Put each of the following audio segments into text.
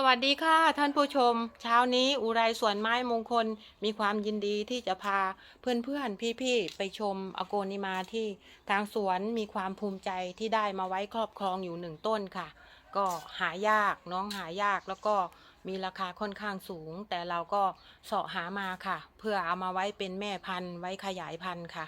สวัสดีค่ะท่านผู้ชม เช้านี้อุไรสวนไม้มงคลมีความยินดีที่จะพาเพื่อนๆ พี่ๆ ไปชมอโกนิมาที่ทางสวนมีความภูมิใจที่ได้มาไว้ครอบครองอยู่หนึ่งต้นค่ะ ก็หายากน้องหายากแล้วก็มีราคาค่อนข้างสูง แต่เราก็เสาะหามาค่ะ เพื่อเอามาไว้เป็นแม่พันธุ์ไว้ขยายพันธุ์ค่ะ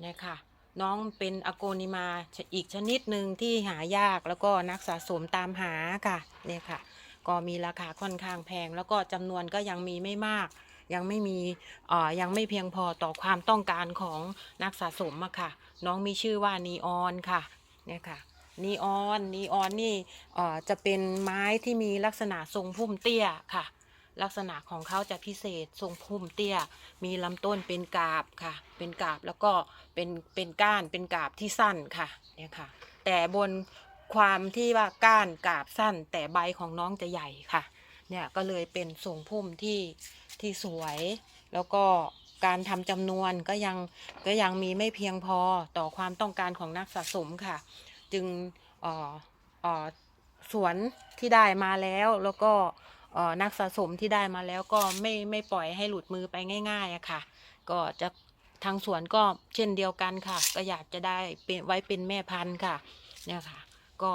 เนี่ยค่ะน้องเป็นอโกนิมาอีกชนิดหนึ่งที่หายากแล้วก็นักสะสมตามหาค่ะเนี่ยค่ะ ก็มีราคาค่อนข้างแพง แล้วก็จำนวนก็ยังมีไม่มาก ยังไม่มีเอ่อยังไม่เพียงพอต่อความต้องการของนักสะสมอะค่ะ น้องมีชื่อว่านีออนค่ะเนี่ยค่ะนีออนนีออนนี่เอ่อจะเป็นไม้ที่มีลักษณะทรงพุ่มเตี้ยค่ะ ลักษณะของเขาจะพิเศษทรงพุ่มเตี้ย มีลำต้นเป็นกาบค่ะ เป็นกาบแล้วก็เป็นเป็นก้านเป็นกาบที่สั้นค่ะเนี่ยค่ะ แต่บน ความที่ว่าก้านกาบสั้น แต่ใบของน้องจะใหญ่ค่ะ เนี่ยก็เลยเป็นทรงพุ่มที่ที่สวย แล้วก็การทำจำนวนก็ยังก็ยังมีไม่เพียงพอต่อความต้องการของนักสะสมค่ะ จึงออออสวนที่ได้มาแล้วแล้วก็นักสะสมที่ได้มาแล้วก็ไม่ไม่ปล่อยให้หลุดมือไปง่ายๆอะค่ะ ก็จะทางสวนก็เช่นเดียวกันค่ะ ก็อยากจะได้เป็นไว้เป็นแม่พันธุ์ค่ะเนี่ยค่ะ ก็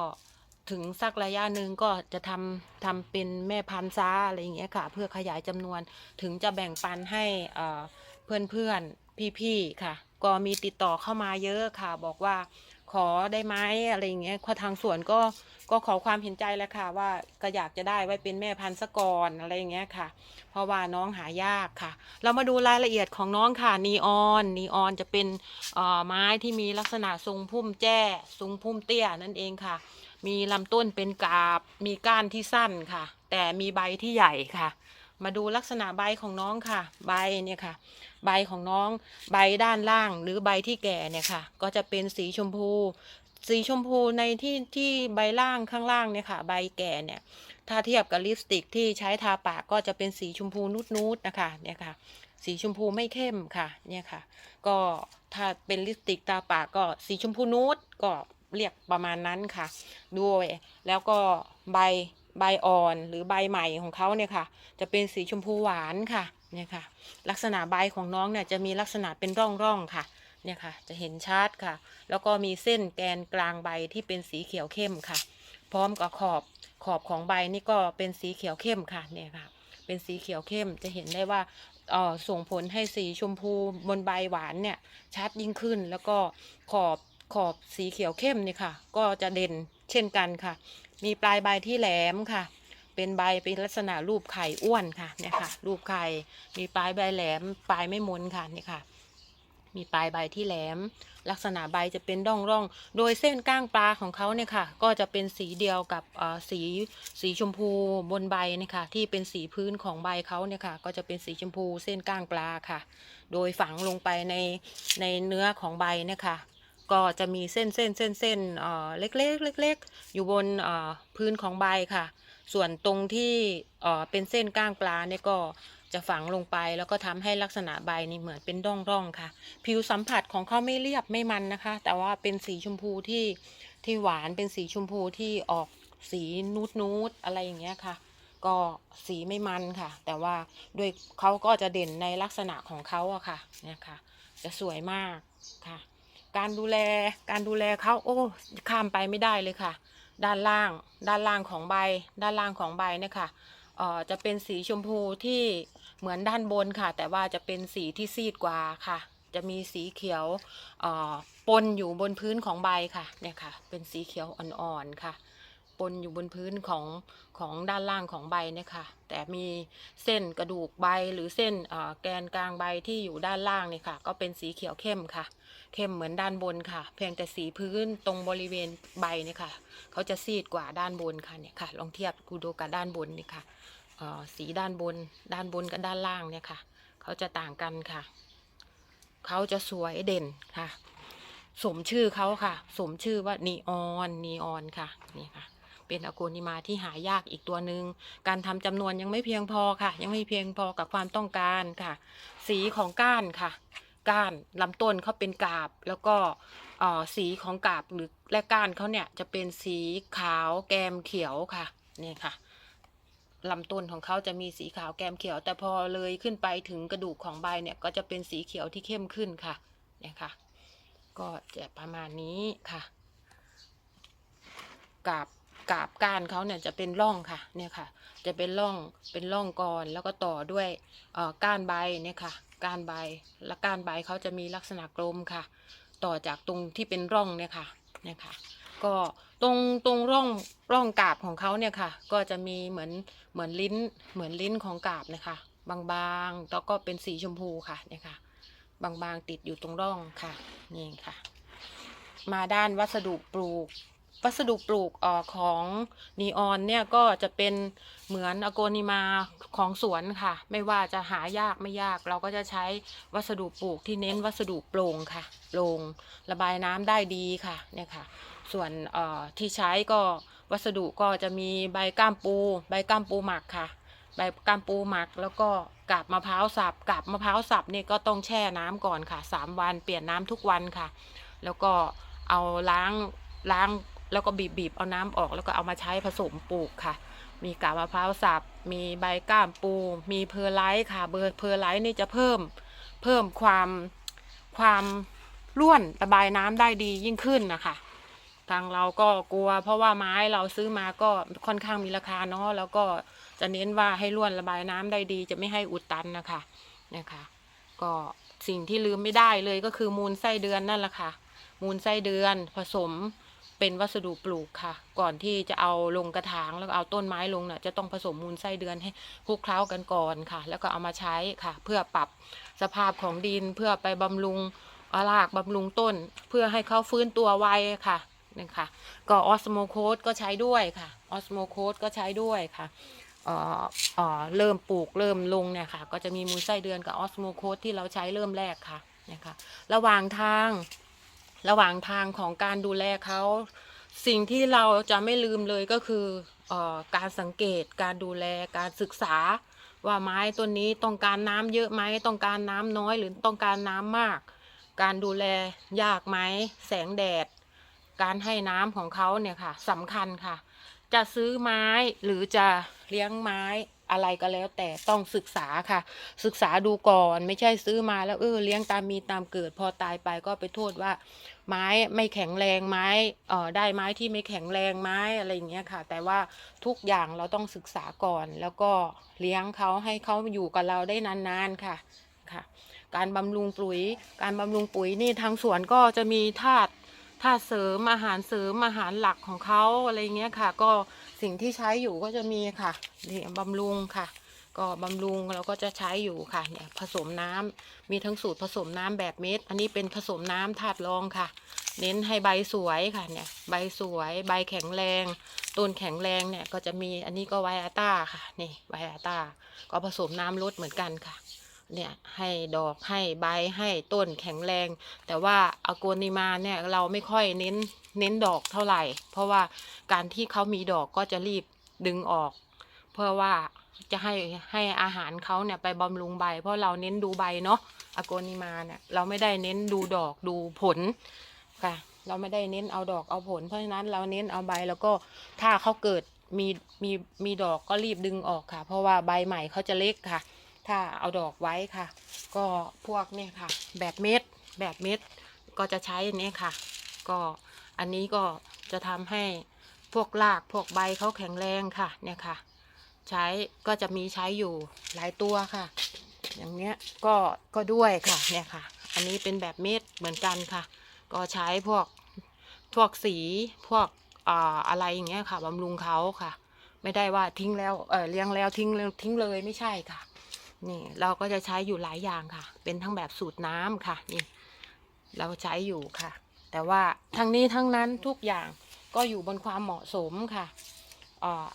ถึงสักระยะหนึ่งก็จะทำทำเป็นแม่พันธุ์ซ้าอะไรอย่างเงี้ยค่ะ เพื่อขยายจำนวนถึงจะแบ่งปันให้เพื่อนเพื่อนพี่ๆค่ะ ก็มีติดต่อเข้ามาเยอะค่ะ บอกว่า ขอได้ไหมอะไรอย่างเงี้ยทางสวนก็ก็ขอความเห็นใจแหล้วค่ะ ว่าก็อยากจะได้ไว้เป็นแม่พันธุ์ซะก่อนอะไรอย่างเงี้ยค่ะ เพราะว่าน้องหายากค่ะ เรามาดูรายละเอียดของน้องค่ะนีออนนีออนจะเป็นเอ่อไม้ที่มีลักษณะทรงพุ่มแจ้ทรงพุ่มเตี้ยนั่นเองค่ะ มีลำต้นเป็นกาบมีก้านที่สั้นค่ะ แต่มีใบที่ใหญ่ค่ะ มาดูลักษณะใบของน้องค่ะ ใบเนี่ยค่ะ ใบของน้องใบด้านล่างหรือใบที่แก่เนี่ยค่ะ ก็จะเป็นสีชมพู สีชมพูในที่ที่ใบล่างข้างล่างเนี่ยค่ะ ใบแก่เนี่ย ถ้าเทียบกับลิปสติกที่ใช้ทาปากก็จะเป็นสีชมพูนูดๆนะคะเนี่ยค่ะ สีชมพูไม่เข้มค่ะ เนี่ยค่ะ ก็ถ้าเป็นลิปสติกตาปากก็สีชมพูนูดก็เรียกประมาณนั้นค่ะ ด้วยแล้วก็ใบ ใบอ่อนหรือใบใหม่ของเขาเนี่ยค่ะ จะเป็นสีชมพูหวานค่ะเนี่ยค่ะ ลักษณะใบของน้องเนี่ยจะมีลักษณะเป็นร่องๆค่ะ เนี่ยค่ะ จะเห็นชัดค่ะ แล้วก็มีเส้นแกนกลางใบที่เป็นสีเขียวเข้มค่ะ พร้อมกับขอบขอบของใบนี่ก็เป็นสีเขียวเข้มค่ะเนี่ยค่ะ เป็นสีเขียวเข้มจะเห็นได้ว่าเออส่งผลให้สีชมพูบนใบหวานเนี่ยชัดยิ่งขึ้นแล้วก็ขอบขอบสีเขียวเข้มนี่ค่ะ ก็จะเด่นเช่นกันค่ะ มีปลายใบที่แหลมค่ะ เป็นใบเป็นลักษณะรูปไข่อ้วนค่ะเนี่ยค่ะ รูปไข่มีปลายใบแหลม ปลายไม่มนค่ะนี่ค่ะ มีปลายใบที่แหลม ลักษณะใบจะเป็นร่องร่อง โดยเส้นก้างปลาของเขาเนี่ยค่ะ ก็จะเป็นสีเดียวกับอ่อสีสีชมพูบนใบเนี่ยค่ะที่เป็นสีพื้นของใบเขาเนี่ยค่ะ ก็จะเป็นสีชมพูเส้นก้างปลาค่ะ โดยฝังลงไปในในเนื้อของใบเนี่ยค่ะ ก็จะมีเส้นเส้นเส้นเส้นเอ่อเล็กๆเล็กๆอยู่บนเอ่อพื้นของใบค่ะ ส่วนตรงที่เอ่อเป็นเส้นก้างปลาเนี่ยก็จะฝังลงไปแล้วก็ทำให้ลักษณะใบนี่เหมือนเป็นร่องๆค่ะ ผิวสัมผัสของเขาไม่เรียบไม่มันนะคะ แต่ว่าเป็นสีชมพูที่ที่หวานเป็นสีชมพูที่ออกสีนูดนูดอะไรอย่างเงี้ยค่ะ ก็สีไม่มันค่ะ แต่ว่าด้วยเขาก็จะเด่นในลักษณะของเขาอะค่ะเนี่ยค่ะ จะสวยมากค่ะ การดูแลการดูแลเขาโอ้ข้ามไปไม่ได้เลยค่ะ ด้านล่างด้านล่างของใบ ด้านล่างของใบเนี่ยค่ะเอ่อจะเป็นสีชมพูที่เหมือนด้านบนค่ะ แต่ว่าจะเป็นสีที่ซีดกว่าค่ะ จะมีสีเขียวเอ่อปนอยู่บนพื้นของใบค่ะเนี่ยค่ะ เป็นสีเขียวอ่อนๆค่ะ ปนอยู่บนพื้นของของด้านล่างของใบเนี่ยค่ะ แต่มีเส้นกระดูกใบหรือเส้นแกนกลางใบที่อยู่ด้านล่างเนี่ยค่ะ ก็เป็นสีเขียวเข้มค่ะ เข้มเหมือนด้านบนค่ะ เพียงแต่สีพื้นตรงบริเวณใบเนี่ยค่ะ เขาจะซีดกว่าด้านบนค่ะเนี่ยค่ะ ลองเทียบกูดูกับด้านบนนี่ค่ะสีด้านบน ด้านบนกับด้านล่างเนี่ยค่ะ เขาจะต่างกันค่ะ เขาจะสวยเด่นค่ะ สมชื่อเขาค่ะ สมชื่อว่านีออนนีออนค่ะ นี่ค่ะ เป็นอโกนิมาที่หายากอีกตัวหนึ่งการทำจำนวนยังไม่เพียงพอค่ะ ยังไม่เพียงพอกับความต้องการค่ะ สีของก้านค่ะ ก้านลำต้นเขาเป็นกาบ แล้วก็สีของกาบหรือและก้านเขาเนี่ยจะเป็นสีขาวแกมเขียวค่ะนี่ค่ะลำต้นของเขาจะมีสีขาวแกมเขียว แต่พอเลยขึ้นไปถึงกระดูกของใบเนี่ยก็จะเป็นสีเขียวที่เข้มขึ้นค่ะเนี่ยค่ะ ก็จะประมาณนี้ค่ะกาบ กาบก้านเขาเนี่ยจะเป็นร่องค่ะเนี่ยค่ะ จะเป็นร่องเป็นร่องก่อนแล้วก็ต่อด้วยก้านใบเนี่ยค่ะ ก้านใบและก้านใบเขาจะมีลักษณะกลมค่ะ ต่อจากตรงที่เป็นร่องเนี่ยค่ะเนี่ยค่ะ ก็ตรงตรงร่องร่องกาบของเขาเนี่ยค่ะ ก็จะมีเหมือนเหมือนลิ้นเหมือนลิ้นของกาบนะคะ บางๆแล้วก็เป็นสีชมพูค่ะเนี่ยค่ะ บางๆติดอยู่ตรงร่องค่ะนี่ค่ะ มาด้านวัสดุปลูก วัสดุปลูกออของนีออนเนี่ยก็จะเป็นเหมือนอโกนิมาของสวนค่ะ ไม่ว่าจะหายากไม่ยาก เราก็จะใช้วัสดุปลูกที่เน้นวัสดุโปร่งค่ะโปร่งระบายน้ำได้ดีค่ะเนี่ยค่ะ ส่วนออที่ใช้ก็วัสดุก็จะมีใบก้ามปู ใบก้ามปูหมักค่ะ ใบก้ามปูหมักแล้วก็กาบมะพร้าวสับกาบมะพร้าวสับเนี่ยก็ต้องแช่น้ำก่อนค่ะสามวันเปลี่ยนน้ำทุกวันค่ะ แล้วก็เอาล้างล้าง แล้วก็บีบบีบเอาน้ำออกแล้วก็เอามาใช้ผสมปลูกค่ะ มีกาบมะพร้าวสับ มีใบก้ามปู มีเพอร์ไลท์ค่ะ เบอร์เพอร์ไลท์นี่จะเพิ่มเพิ่มความความร่วนระบายน้ำได้ดียิ่งขึ้นนะคะ ทางเราก็กลัว เพราะว่าไม้เราซื้อมาก็ค่อนข้างมีราคาเนาะแล้วก็จะเน้นว่าให้ร่วนระบายน้ำได้ดี จะไม่ให้อุดตันนะคะนะคะ ก็สิ่งที่ลืมไม่ได้เลยก็คือมูลไส้เดือนนั่นแหละค่ะ มูลไส้เดือนผสม เป็นวัสดุปลูกค่ะ ก่อนที่จะเอาลงกระถางแล้วเอาต้นไม้ลงน่ะจะต้องผสมมูลไส้เดือนให้คลุกเคล้ากันก่อนค่ะ แล้วก็เอามาใช้ค่ะ เพื่อปรับสภาพของดินเพื่อไปบำรุงรากบำรุงต้น เพื่อให้เขาฟื้นตัวไวค่ะนี่ค่ะก็ออสโมโคสก็ใช้ด้วยค่ะออสโมโคสก็ใช้ด้วยค่ะเอ่อเออเริ่มปลูกเริ่มลงเนี่ยค่ะ ก็จะมีมูลไส้เดือนกับออสโมโคสที่เราใช้เริ่มแรกค่ะนะคะระหว่างทาง ระหว่างทางของการดูแลเขาสิ่งที่เราจะไม่ลืมเลยก็คือออการสังเกตการดูแลการศึกษา ว่าไม้ต้นนี้ต้องการน้ำเยอะไหมต้องการน้ำน้อยหรือต้องการน้ำมาก การดูแลยากไหมแสงแดด การให้น้ำของเขาเนี่ยค่ะสำคัญค่ะ จะซื้อไม้หรือจะเลี้ยงไม้ อะไรก็แล้ว แต่ต้องศึกษาค่ะ ศึกษาดูก่อนไม่ใช่ซื้อมาแล้วเออเลี้ยงตามมีตามเกิด พอตายไปก็ไปโทษว่า ไม้ไม่แข็งแรงไม้เอ่อได้ไม้ที่ไม่แข็งแรงไม้อะไรอย่างเงี้ยค่ะ แต่ว่าทุกอย่างเราต้องศึกษาก่อน แล้วก็เลี้ยงเขาให้เขาอยู่กับเราได้นานๆค่ะค่ะ การบำรุงปุ๋ย การบำรุงปุ๋ยนี่ทางสวนก็จะมีธาตุธาตุเสริมอาหารเสริมอาหารหลักของเขาอะไรเงี้ยค่ะ ก็ สิ่งที่ใช้อยู่ก็จะมีค่ะนี่บำรุงค่ะ ก็บำรุงเราก็จะใช้อยู่ค่ะเนี่ยผสมน้ำมีทั้งสูตรผสมน้ำแบบเม็ด อันนี้เป็นผสมน้ำธาตุรองค่ะ เน้นให้ใบสวยค่ะเนี่ยใบสวย ใบแข็งแรงต้นแข็งแรงเนี่ยก็จะมีอันนี้ก็ไวอาต้าค่ะนี่ไวอาต้าก็ผสมน้ำลดเหมือนกันค่ะ เนี่ยให้ดอกให้ใบให้ต้นแข็งแรง แต่ว่าอโกนิมาเนี่ยเราไม่ค่อยเน้นเน้นดอกเท่าไหร่ เพราะว่าการที่เขามีดอกก็จะรีบดึงออก เพื่อว่าจะให้ให้อาหารเขาเนี่ยไปบำรุงใบ เพราะเราเน้นดูใบเนาะอโกนิมาเนี่ยเราไม่ได้เน้นดูดอกดูผลค่ะเราไม่ได้เน้นเอาดอกเอาผล เพราะฉะนั้นเราเน้นเอาใบแล้วก็ถ้าเขาเกิดมีมีมีดอกก็รีบดึงออกค่ะ เพราะว่าใบใหม่เขาจะเล็กค่ะ ถ้าเอาดอกไว้ค่ะ ก็พวกเนี่ยค่ะ แบบเม็ดแบบเม็ดก็จะใช้อันนี้ค่ะ ก็อันนี้ก็จะทำให้พวกรากพวกใบเขาแข็งแรงค่ะ เนี่ยค่ะ ใช้ก็จะมีใช้อยู่หลายตัวค่ะ อย่างเนี้ยก็ก็ด้วยค่ะเนี่ยค่ะ อันนี้เป็นแบบเม็ดเหมือนกันค่ะ ก็ใช้พวกพวกสีพวกอ่าอะไรอย่างเงี้ยค่ะบำรุงเขาค่ะ ไม่ได้ว่าทิ้งแล้วเออเลี้ยงแล้วทิ้งทิ้งเลยไม่ใช่ค่ะ นี่เราก็จะใช้อยู่หลายอย่างค่ะ เป็นทั้งแบบสูตรน้ำค่ะนี่เราใช้อยู่ค่ะ แต่ว่าทั้งนี้ทั้งนั้นทุกอย่างก็อยู่บนความเหมาะสมค่ะ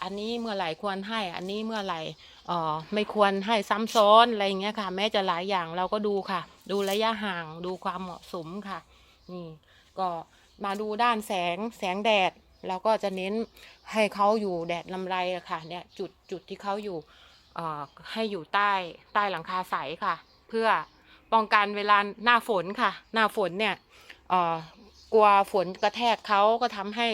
อันนี้เมื่อไหร่ควรให้ อันนี้เมื่อไหร่อ่อไม่ควรให้ซ้ำซ้อนอะไรอย่างเงี้ยค่ะ แม้จะหลายอย่างเราก็ดูค่ะ ดูระยะห่างดูความเหมาะสมค่ะนี่ก็มาดูด้านแสงแสงแดดเราก็จะเน้นให้เขาอยู่แดดลำไรค่ะเนี่ยจุดจุดที่เขาอยู่ ให้อยู่ใต้ใต้หลังคาใสค่ะ เพื่อป้องกันเวลาหน้าฝนค่ะ หน้าฝนเนี่ยกลัวฝนกระแทกเขาก็ทำให้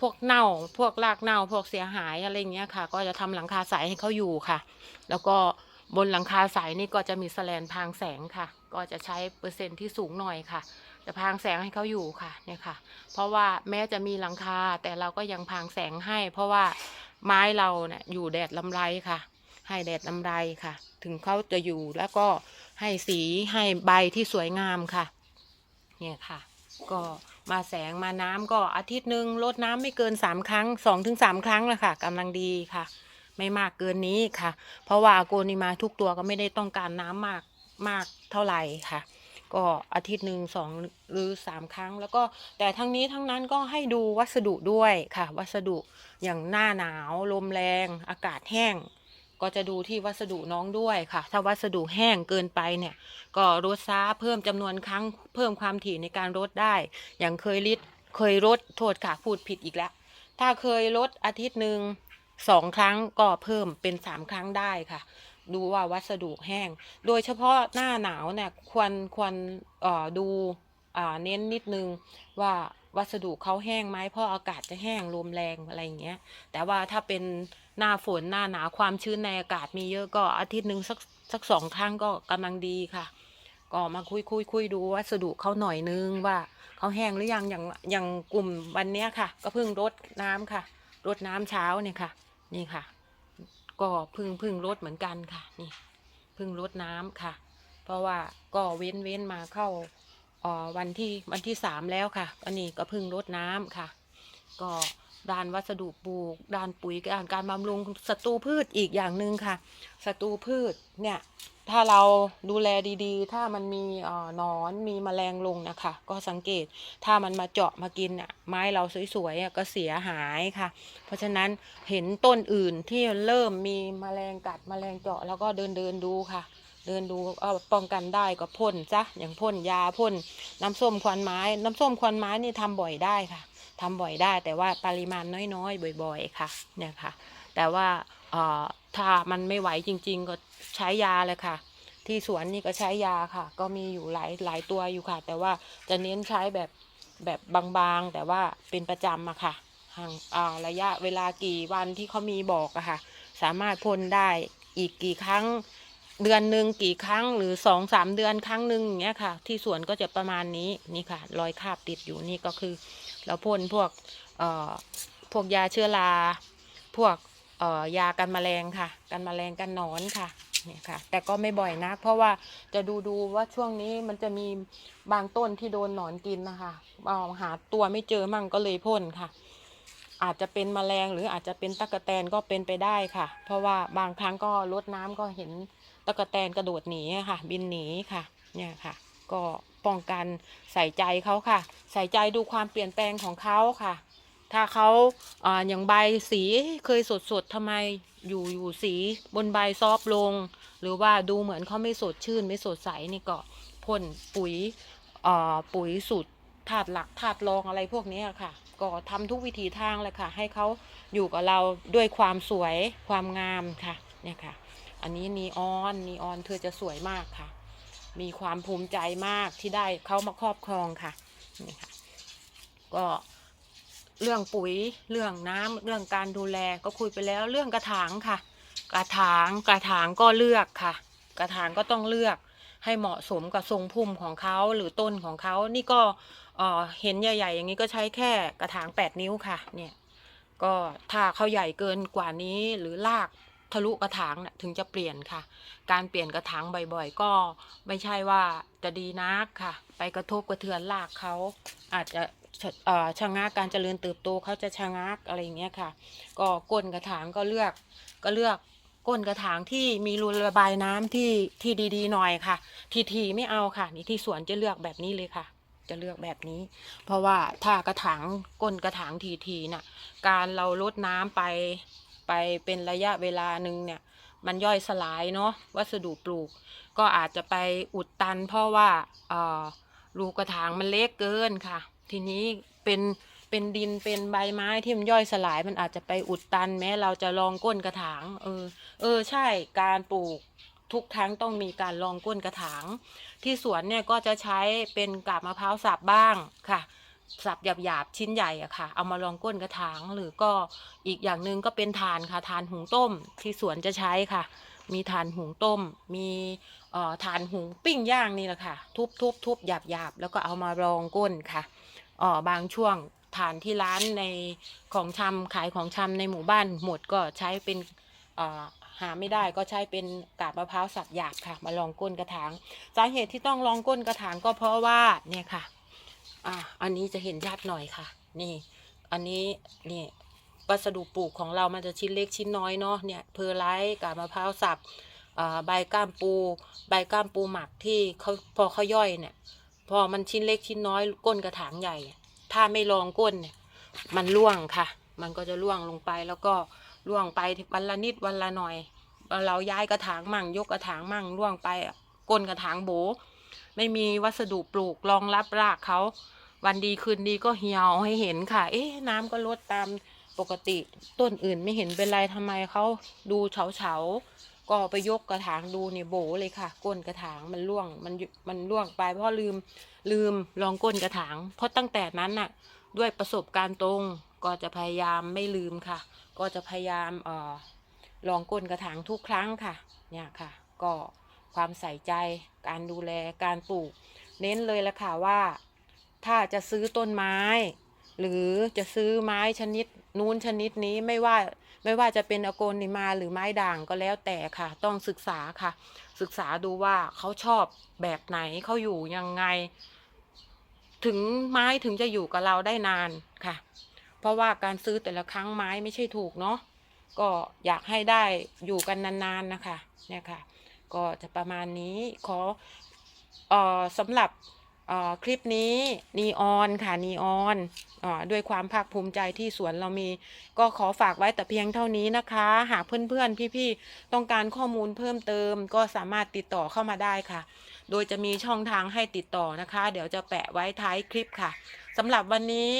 พวกเน่าพวกรากเน่าพวกเสียหายอะไรเงี้ยค่ะ ก็จะทำหลังคาใสให้เขาอยู่ค่ะ แล้วก็บนหลังคาใสนี่ก็จะมีแสลนพรางแสงค่ะ ก็จะใช้เปอร์เซ็นต์ที่สูงหน่อยค่ะจะพรางแสงให้เขาอยู่ค่ะเนี่ยค่ะ เพราะว่าแม้จะมีหลังคาแต่เราก็ยังพรางแสงให้ เพราะว่า ไม้เราเนี่ยอยู่แดดลำไรค่ะ ให้แดดลำไรค่ะ ถึงเขาจะอยู่แล้วก็ให้สีให้ใบที่สวยงามค่ะ เนี่ยค่ะ ก็มาแสงมาน้ำก็อาทิตย์หนึ่งลดน้ำไม่เกินสามครั้งสองถึงสามครั้งแหละค่ะกำลังดีค่ะ ไม่มากเกินนี้ค่ะ เพราะว่าโกนิมาทุกตัวก็ไม่ได้ต้องการน้ำมากมากเท่าไหร่ค่ะ ก็อาทิตย์หนึ่งสองหรือสามครั้ง แล้วก็แต่ทั้งนี้ทั้งนั้นก็ให้ดูวัสดุด้วยค่ะ วัสดุอย่างหน้าหนาวลมแรง อากาศแห้ง ก็จะดูที่วัสดุน้องด้วยค่ะ ถ้าวัสดุแห้งเกินไปเนี่ย ก็รดซ้าเพิ่มจำนวนครั้ง เพิ่มความถี่ในการรดได้ อย่างเคยริดเคยรดโทษค่ะพูดผิดอีกแล้ว ถ้าเคยรดอาทิตย์หนึ่งสองครั้งก็เพิ่มเป็นสามครั้งได้ค่ะ ดูว่าวัสดุแห้ง โดยเฉพาะหน้าหนาวเนี่ยควรควรดูเน้นนิดนึงว่าวัสดุเขาแห้งไหมเพราะอากาศจะแห้งลมแรงอะไรอย่างเงี้ย แต่ว่าถ้าเป็นหน้าฝนหน้าหนาวความชื้นในอากาศมีเยอะก็อาทิตย์หนึ่งสักสักสองครั้งก็กำลังดีค่ะ ก็มาคุยคุยคุยดูวัสดุเขาหน่อยนึงว่าเขาแห้งหรือยังอย่างอย่างกลุ่มวันเนี้ยค่ะ ก็เพิ่งรดน้ำค่ะรดน้ำเช้าเนี่ยค่ะ นี่ค่ะ ก็พึ่งพึ่งรดเหมือนกันค่ะ นี่พึ่งรดน้ำค่ะ เพราะว่าก็เว้นเว้นมาเข้าอ่อวันที่วันที่สามแล้วค่ะอันนี้ก็พึ่งรดน้ำค่ะ ก็ ด้านวัสดุปลูก ด้านปุ๋ยด้านการบำรุงศัตรูพืชอีกอย่างหนึ่งค่ะศัตรูพืชเนี่ยถ้าเราดูแลดีๆ ถ้ามันมีเอ่อหนอนมีแมลงลงนะคะ ก็สังเกตถ้ามันมาเจาะมากินอะไม้เราสวยๆก็เสียหายค่ะ เพราะฉะนั้นเห็นต้นอื่นที่เริ่มมีแมลงกัดแมลงเจาะแล้วก็เดินเดินดูค่ะ เดินดูเอาป้องกันได้ก็พ่นซะอย่างพ่นยาพ่นน้ำส้มควันไม้ น้ำส้มควันไม้นี่ทำบ่อยได้ค่ะ ทำบ่อยได้ แต่ว่าปริมาณน้อยๆ บ่อย ๆ ค่ะ เนี่ยค่ะ แต่ว่าถ้ามันไม่ไหวจริง ๆ ก็ใช้ยาเลยค่ะ ที่สวนนี่ก็ใช้ยาค่ะ ก็มีอยู่หลายหลายตัวอยู่ค่ะ แต่ว่าจะเน้นใช้แบบแบบบางๆ แต่ว่าเป็นประจำอะค่ะห่างระยะเวลากี่วันที่เขามีบอกอะค่ะ สามารถพ่นได้อีกกี่ครั้ง เดือนหนึ่งกี่ครั้งหรือสองสามเดือนครั้งหนึ่งอย่างเงี้ยค่ะ ที่สวนก็จะประมาณนี้นี่ค่ะ รอยคาบติดอยู่นี่ก็คือเราพ่นพวกเอ่อพวกยาเชื้อราพวกเอ่อยากันแมลงค่ะ กันแมลงกันหนอนค่ะเนี่ยค่ะ แต่ก็ไม่บ่อยนัก เพราะว่าจะดูดูว่าช่วงนี้มันจะมีบางต้นที่โดนหนอนกินนะคะเอาหาตัวไม่เจอมั่งก็เลยพ่นค่ะ อาจจะเป็นแมลงหรืออาจจะเป็นตะกแตนก็เป็นไปได้ค่ะ เพราะว่าบางครั้งก็รดน้ำก็เห็น ตะกแตนกระโดดหนีค่ะ บินหนีค่ะ เนี่ยค่ะ ก็ป้องกันใส่ใจเขาค่ะ ใส่ใจดูความเปลี่ยนแปลงของเขาค่ะ ถ้าเขาอ่าอย่างใบสีเคยสดสดทำไมอยู่อยู่สีบนใบซอฟลง หรือว่าดูเหมือนเขาไม่สดชื่น ไม่สดใสนี่ก็พ่นปุ๋ยอ่าปุ๋ยสูตรธาตุหลักธาตุรองอะไรพวกนี้ค่ะ ก็ทำทุกวิถีทางเลยค่ะ ให้เขาอยู่กับเราด้วยความสวยความงามค่ะ เนี่ยค่ะ อันนี้นีออนนีออนเธอจะสวยมากค่ะ มีความภูมิใจมากที่ได้เขามาครอบครองค่ะนี่ค่ะ ก็เรื่องปุ๋ยเรื่องน้ำเรื่องการดูแลก็คุยไปแล้วเรื่องกระถางค่ะ กระถางกระถางก็เลือกค่ะ กระถางก็ต้องเลือกให้เหมาะสมกับทรงพุ่มของเขาหรือต้นของเขานี่ก็เออเห็นใหญ่ ๆ อย่างนี้ก็ใช้แค่กระถางแปดนิ้วค่ะ เนี่ย ก็ถ้าเขาใหญ่เกินกว่านี้หรือลาก ทะลุกระถางน่ะถึงจะเปลี่ยนค่ะ การเปลี่ยนกระถางบ่อยๆ ก็ไม่ใช่ว่าจะดีนักค่ะ ไปกระทบกระเทือนรากเขาอาจจะชะเอ่อชะงักการเจริญเติบโตเขาจะชะงักอะไรอย่างเงี้ยค่ะ ก็ก้นกระถางก็เลือกก็เลือกก้นกระถางที่มีรูระบายน้ำที่ที่ดีๆหน่อยค่ะ ทีๆไม่เอาค่ะ นี่ที่สวนจะเลือกแบบนี้เลยค่ะ จะเลือกแบบนี้ เพราะว่าถ้ากระถางก้นกระถางทีๆน่ะ การเราลดน้ำไป ไปเป็นระยะเวลาหนึ่งเนี่ยมันย่อยสลายเนาะวัสดุปลูก ก็อาจจะไปอุดตัน เพราะว่าอ่อรูกระถางมันเล็กเกินค่ะ ทีนี้เป็นเป็นดินเป็นใบไม้ที่มันย่อยสลายมันอาจจะไปอุดตัน แม้เราจะลองก้นกระถาง เออ เออใช่การปลูกทุกครั้งต้องมีการลองก้นกระถาง ที่สวนเนี่ยก็จะใช้เป็นกาบมะพร้าวสับบ้างค่ะ สับหยาบๆชิ้นใหญ่อะค่ะ เอามารองก้นกระถางหรือก็อีกอย่างหนึ่งก็เป็นถ่านค่ะถ่านหุงต้มที่สวนจะใช้ค่ะ มีถ่านหุงต้ม มีเอ่อถ่านหุงปิ้งย่างนี่แหละค่ะ ทุบทุบทุบหยาบหยาบแล้วก็เอามารองก้นค่ะออบางช่วงถ่านที่ร้านในของชำขายของชำในหมู่บ้านหมดก็ใช้เป็นหาไม่ได้ก็ใช้เป็นกาบมะพร้าวสับหยาบค่ะ มาลองก้นกระถาง สาเหตุที่ต้องลองก้นกระถางก็เพราะว่าเนี่ยค่ะ อะอันนี้จะเห็นชัดหน่อยค่ะ นี่ อันนี้นี่วัสดุปลูกของเรามันจะชิ้นเล็กชิ้นน้อยเนาะเนี่ยเพอร์ไลท์กาบมะพร้าวสับใบก้ามปู ใบก้ามปูหมักที่เขาพอเขาย่อยเนี่ย พอมันชิ้นเล็กชิ้นน้อยก้นกระถางใหญ่ ถ้าไม่ลองก้นเนี่ย มันร่วงค่ะ มันก็จะร่วงลงไปแล้วก็ร่วงไปวันละนิดวันละหน่อย เราย้ายกระถางมั่งยกกระถางมั่งร่วงไปก้นกระถางโบ ไม่มีวัสดุปลูกรองรับรากเขาวันดีคืนดีก็เหี่ยวให้เห็นค่ะ เอ๊ะน้ำก็ลดตามปกติ ต้นอื่นไม่เห็นเป็นไรทำไมเขาดูเฉาเฉาก็ไปยกกระถางดูเนี่ยโบเลยค่ะ ก้นกระถางมันร่วงมันมันร่วงไปเพราะลืมลืมลองก้นกระถาง เพราะตั้งแต่นั้นน่ะ ด้วยประสบการณ์ตรงก็จะพยายามไม่ลืมค่ะ ก็จะพยายามเอ่อลองก้นกระถางทุกครั้งค่ะ เนี่ยค่ะ ก็ ความใส่ใจ การดูแลการปลูก เน้นเลยละค่ะว่า ถ้าจะซื้อต้นไม้ หรือจะซื้อไม้ชนิดนู้นชนิดนี้ไม่ว่าไม่ว่าจะเป็นอโกนิมาหรือไม้ด่างก็แล้วแต่ค่ะ ต้องศึกษาค่ะ ศึกษาดูว่าเขาชอบแบบไหนเขาอยู่ยังไง ถึงไม้ถึงจะอยู่กับเราได้นานค่ะ เพราะว่าการซื้อแต่ละครั้งไม้ไม่ใช่ถูกเนาะก็อยากให้ได้อยู่กันนานๆนะคะ เนี่ยค่ะ ก็จะประมาณนี้ขอออสำหรับคลิปนี้นีออนค่ะนีออนอด้วยความภาคภูมิใจที่สวนเรามี ก็ขอฝากไว้แต่เพียงเท่านี้นะคะ หากเพื่อนๆ พี่ๆ ต้องการข้อมูลเพิ่มเติม ก็สามารถติดต่อเข้ามาได้ค่ะ โดยจะมีช่องทางให้ติดต่อนะคะ เดี๋ยวจะแปะไว้ท้ายคลิปค่ะสำหรับวันนี้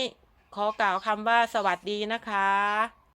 ขอกล่าวคำว่าสวัสดีนะคะ